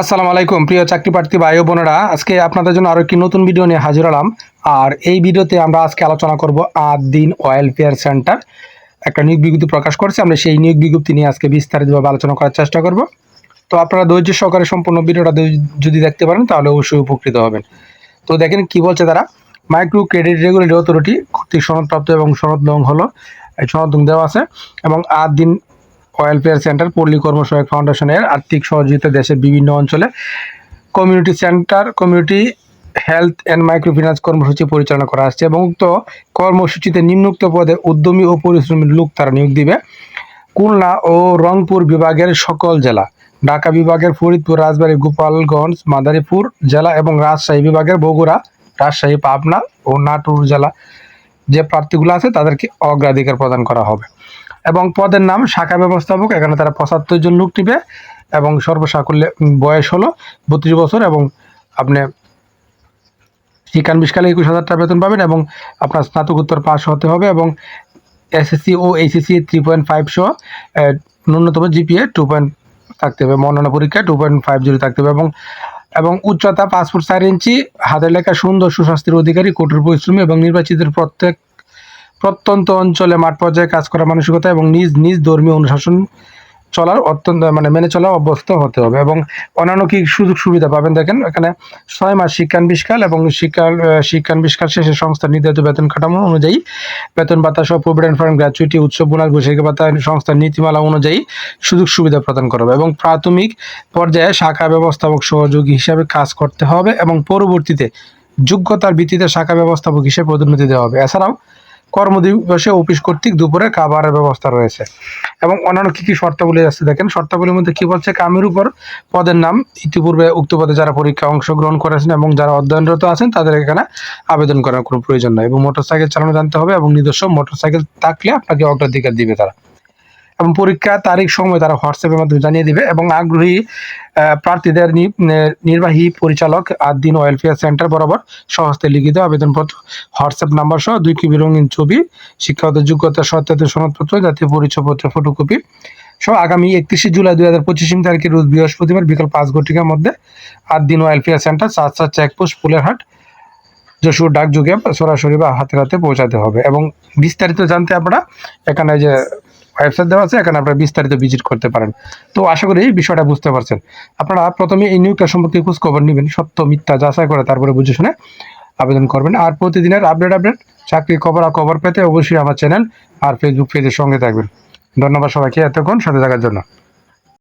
আসসালামু আলাইকুম, প্রিয় চাকরি প্রার্থী ভাই বোনেরা। আজকে আপনাদের জন্য আরও একটি নতুন ভিডিও নিয়ে হাজির হলাম। আর এই ভিডিওতে আমরা আজকে আলোচনা করব আট দিন অয়েল ফেয়ার সেন্টার। একটা নিয়োগ বিজ্ঞপ্তি প্রকাশ করেছে, আমরা সেই নিয়োগ বিজ্ঞপ্তি নিয়ে আজকে বিস্তারিতভাবে আলোচনা করার চেষ্টা করব। তো আপনারা ধৈর্য সহকারে সম্পূর্ণ ভিডিওটা যদি দেখতে পারেন, তাহলে অবশ্যই উপকৃত হবেন। তো দেখেন কি বলছে তারা, মাইক্রো ক্রেডিট রেগুলেটরি অথরিটি কর্তৃক সনদপ্রাপ্ত এবং সনদ নং হলো। সনদ দেওয়া আছে। এবং আট দিন ওয়েলফেয়ার সেন্টার পল্লী কর্মসহায়ক ফাউন্ডেশনের আর্থিক সহযোগিতা দেশের বিভিন্ন অঞ্চলে community centre community health and microfinance কর্মসূচি পরিচালনা করা আসছে এবং উক্ত কর্মসূচিতে নিম্নোক্ত পদে উদ্যমী ও পরিশ্রমী লোক তারা নিয়োগ দিবে। খুলনা ও রংপুর বিভাগের সকল জেলা, ঢাকা বিভাগের ফরিদপুর, রাজবাড়ী, গোপালগঞ্জ, মাদারীপুর জেলা এবং রাজশাহী বিভাগের বগুড়া, রাজশাহী, পাবনা ও নাটোর জেলা যে প্রার্থীগুলো আছে তাদেরকে অগ্রাধিকার প্রদান করা হবে। এবং পদের নাম শাখা ব্যবস্থাপক, এখানে তারা পঁচাত্তর জন লোক নিবে এবং সর্বসাকুল্যে বয়স হলো বত্রিশ বছর এবং আপনি শিক্ষান বিশকালে একুশ হাজার টাকা বেতন পাবেন এবং আপনার স্নাতকোত্তর পাস হতে হবে এবং এসএসসি ও এইচএসসি থ্রি পয়েন্ট ফাইভ সহ ন্যূনতম জিপিএ টু পয়েন্ট থাকতে হবে, মনোনয়ন পরীক্ষায় টু পয়েন্ট ফাইভ জিরো থাকতে হবে এবং এবং উচ্চতা পাসপোর্ট চার ইঞ্চি, হাতের লেখা সুন্দর সুস্বাস্থ্যের অধিকারী, কঠোর পরিশ্রমী এবং নির্বাচিতের প্রত্যেক প্রত্যন্ত অঞ্চলে মাঠ পর্যায়ে কাজ করার মানসিকতা এবং নিজ নিজ ধর্মীয় অনুশাসন চলার অত্যন্ত মানে মেনে চলা অভ্যস্ত হতে হবে এবং অন্যান্য কি সুযোগ সুবিধা পাবেন দেখেন, এখানে ছয় মাস শিক্ষান বিষ্কাল এবং শিক্ষা শিক্ষান বিষ্কাল শেষে সংস্থার নির্ধারিত বেতন কাঠামো অনুযায়ী বেতন ভাতা সহ প্রভিডেন্ট ফান্ড, গ্র্যাচুইটি, উৎসব, বোনাস বৈশাখী ভাতা সংস্থার নীতিমালা অনুযায়ী সুযোগ সুবিধা প্রদান করা হবে এবং প্রাথমিক পর্যায়ে শাখা ব্যবস্থাপক সহযোগী হিসাবে কাজ করতে হবে এবং পরবর্তীতে যোগ্যতার ভিত্তিতে শাখা ব্যবস্থাপক হিসেবে পদোন্নতি দেওয়া হবে। এছাড়াও কর্মদিবসে অফিস কর্তৃক দুপুরে খাবারের ব্যবস্থা রয়েছে। এবং অন্যান্য কী কী শর্তাবলী আছে দেখেন? শর্তাবলীর মধ্যে কী বলছে? কামের উপর পদের নাম ইতিপূর্বে উক্ত পদে যারা পরীক্ষা অংশগ্রহণ করেছেন এবং যারা অধ্যয়নরত আছেন, তাদের এখানে আবেদন করার কোনো প্রয়োজন নয় এবং মোটরসাইকেল চালানো জানতে হবে এবং নিজস্ব মোটরসাইকেল থাকলে আপনাকে অগ্রাধিকার দিবে তারা। এবং পরীক্ষা, তারিখ, সময় তারা হোয়াটসঅ্যাপের মাধ্যমে জানিয়ে দিবে এবং আগ্রহী প্রার্থীদের নির্বাহী পরিচালক আট দিন ওয়েলফেয়ার সেন্টার বরাবর সহস্তে লিখিত আবেদনপত্র হোয়াটসঅ্যাপ নাম্বার সহ দুই কিবি রঙিন ছবি, শিক্ষাগত যোগ্যতা সত্যায়িত সনদপত্র, জাতীয় পরিচয়পত্র ফটোকপি সহ আগামী একত্রিশে জুলাই দুই হাজার পঁচিশ তারিখে রোজ বৃহস্পতিবার বিকাল পাঁচ ঘটিকার মধ্যে আট দিন ওয়েলফেয়ার সেন্টার চার চার চেকপোস্ট ফুলেরহাট যশোর ডাক যুগে সরাসরি বা হাতে হাতে পৌঁছাতে হবে। এবং বিস্তারিত জানতে আপনারা এখানে যে ওয়েবসাইট দেওয়া আছে, এখানে আপনারা বিস্তারিত ভিজিট করতে পারেন। তো আশা করি এই বিষয়টা বুঝতে পারছেন। আপনারা প্রথমে এই নিয়োগটা সম্পর্কে খোঁজ খবর নেবেন, সত্য, মিথ্যা যাচাই করে তারপরে বুঝে শুনে আবেদন করবেন। আর প্রতিদিনের আপডেট আপডেট চাকরির খবর আর খবর পেতে অবশ্যই আমার চ্যানেল আর ফেসবুক পেজের সঙ্গে থাকবেন। ধন্যবাদ সবাইকে এতক্ষণ সাথে থাকার জন্য।